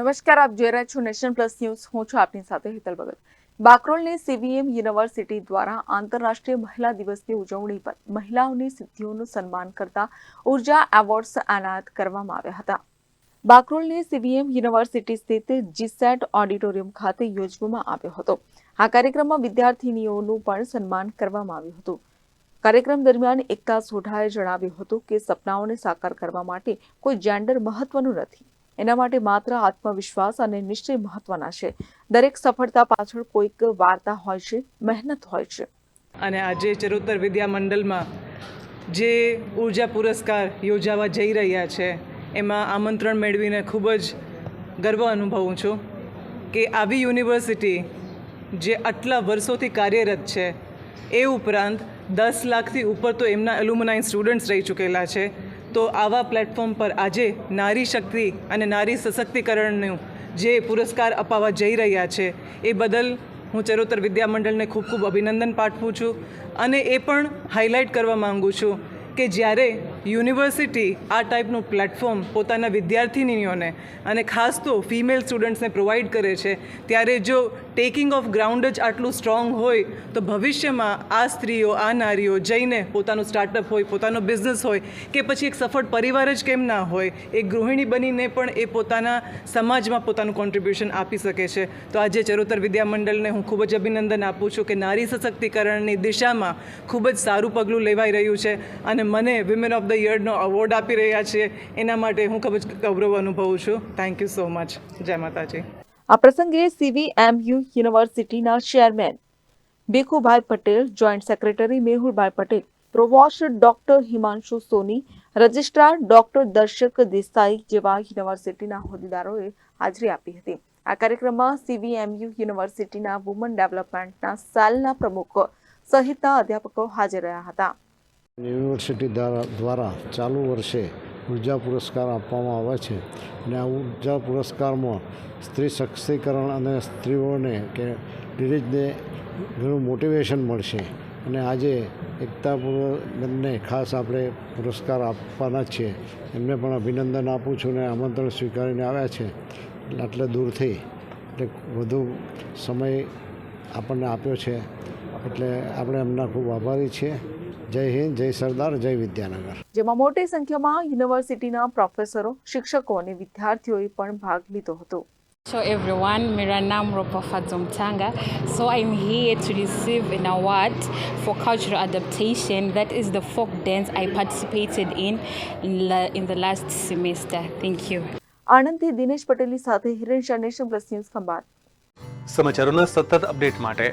નમસ્કાર, આપ જોઈ રહ્યા છો નેશન પ્લસ ન્યૂઝ. હું છું આપની સાથે હેતલ ભગત. બાકરોલની સીવીએમ યુનિવર્સિટી દ્વારા આંતરરાષ્ટ્રીય મહિલા દિવસની ઉજવણી પર મહિલાઓની સિદ્ધિઓનું સન્માન કરતા ઊર્જા એવોર્ડ્સ એનાયત કરવામાં આવ્યા હતા. બાકરોલની સીવીએમ યુનિવર્સિટી સ્થિત જીસેટ ઓડિટોરિયમ ખાતે યોજવામાં આવ્યો હતો. આ કાર્યક્રમમાં વિદ્યાર્થીનીઓનું પણ સન્માન કરવામાં આવ્યું હતું. કાર્યક્રમ દરમિયાન એકતા સોઢાએ જણાવ્યું હતું કે સપનાઓને સાકાર કરવા માટે કોઈ જેન્ડર મહત્વનું નથી. એના માટે માત્ર આત્મવિશ્વાસ અને નિશ્ચય મહત્વના છે. દરેક સફળતા પાછળ કોઈક વાર્તા હોય છે, મહેનત હોય છે. અને આજે ચરોતર વિદ્યા મંડળમાં જે ઊર્જા પુરસ્કાર યોજાવા જઈ રહ્યા છે, એમાં આમંત્રણ મેળવીને ખૂબ જ ગર્વ અનુભવું છું કે આવી યુનિવર્સિટી જે આટલા વર્ષોથી કાર્યરત છે, એ ઉપરાંત દસ લાખથી ઉપર તો એમના એલ્યુમનાઇન સ્ટુડન્ટ્સ રહી ચૂકેલા છે. તો આવા પ્લેટફોર્મ પર આજે નારી શક્તિ અને નારી સશક્તિકરણનું જે પુરસ્કાર અપાવવા જઈ રહ્યા છે, એ બદલ હું ચરોતર વિદ્યામંડળને ખૂબ ખૂબ અભિનંદન પાઠવું છું. અને એ પણ હાઇલાઇટ કરવા માગું છું કે જ્યારે યુનિવર્સિટી આ ટાઈપનું પ્લેટફોર્મ પોતાના વિદ્યાર્થીનીઓને અને ખાસ તો ફિમેલ સ્ટુડન્ટ્સને પ્રોવાઈડ કરે છે. ત્યારે જો ટેકિંગ ઓફ ગ્રાઉન્ડ જ આટલું સ્ટ્રોંગ હોય, તો ભવિષ્યમાં આ સ્ત્રીઓ, આ નારીઓ જઈને પોતાનું સ્ટાર્ટઅપ હોય, પોતાનો બિઝનેસ હોય, કે પછી એક સફળ પરિવાર જ કેમ ના હોય એ ગૃહિણી બનીને પણ એ પોતાના સમાજમાં પોતાનું કોન્ટ્રીબ્યુશન આપી શકે છે. તો આજે ચરોતર વિદ્યા મંડળને હું ખૂબ જ અભિનંદન આપું છું કે નારી સશક્તિકરણની દિશામાં ખૂબ જ સારું પગલું લેવાઈ રહ્યું છે. અને મને વિમેન ઓફ ધ યરનો અવોર્ડ આપી રહ્યા છે. એના માટે હું ખૂબ જ ગૌરવ અનુભવું છું. થેન્ક યુ સો મચ જય માતાજી. આ પ્રસંગે સીવીએમયુ યુનિવર્સિટીના chairman Bhikhubhai Patel joint secretary Mehulbhai Patel provost doctor Himanshu Soni registrar doctor Darshak Desai જેવા યુનિવર્સિટીના હોદ્દેદારોએ હાજરી આપી હતી. આ કાર્યક્રમમાં સીવીએમયુ યુનિવર્સિટીના વુમન ડેવલપમેન્ટના સેલના પ્રમુખ સહિતના અધ્યાપકો હાજર રહ્યા હતા. યુનિવર્સિટી દ્વારા ચાલુ વર્ષે ઊર્જા પુરસ્કાર આપવામાં આવે છે. અને આ ઊર્જા પુરસ્કારમાં સ્ત્રી સશક્તિકરણ અને સ્ત્રીઓને કે લેડીઝને ઘણું મોટિવેશન મળશે. અને આજે એકતા ખાસ આપણે પુરસ્કાર આપવાના છીએ એમને પણ અભિનંદન આપું છું અને આમંત્રણ સ્વીકારીને આવ્યા છે. એટલે દૂરથી એટલે વધુ સમય આપણને આપ્યો છે. એટલે આપણે એમના ખૂબ આભારી છીએ. જય હિન્દ જય સરદાર જય વિદ્યાનગર જેમાં મોટી સંખ્યામાં યુનિવર્સિટીના પ્રોફેસરો શિક્ષકો અને વિદ્યાર્થીઓએ પણ ભાગ લીધો હતો So everyone, Mira Nam Zomtanga. So I'm here to receive an award for cultural adaptation. That is the folk dance I participated in in, the last semester. Thank you. આણંદથી દિનેશ પટેલની સાથે Hiren Shah Nation Plus News Khambhat સમાચારોના સતત update માટે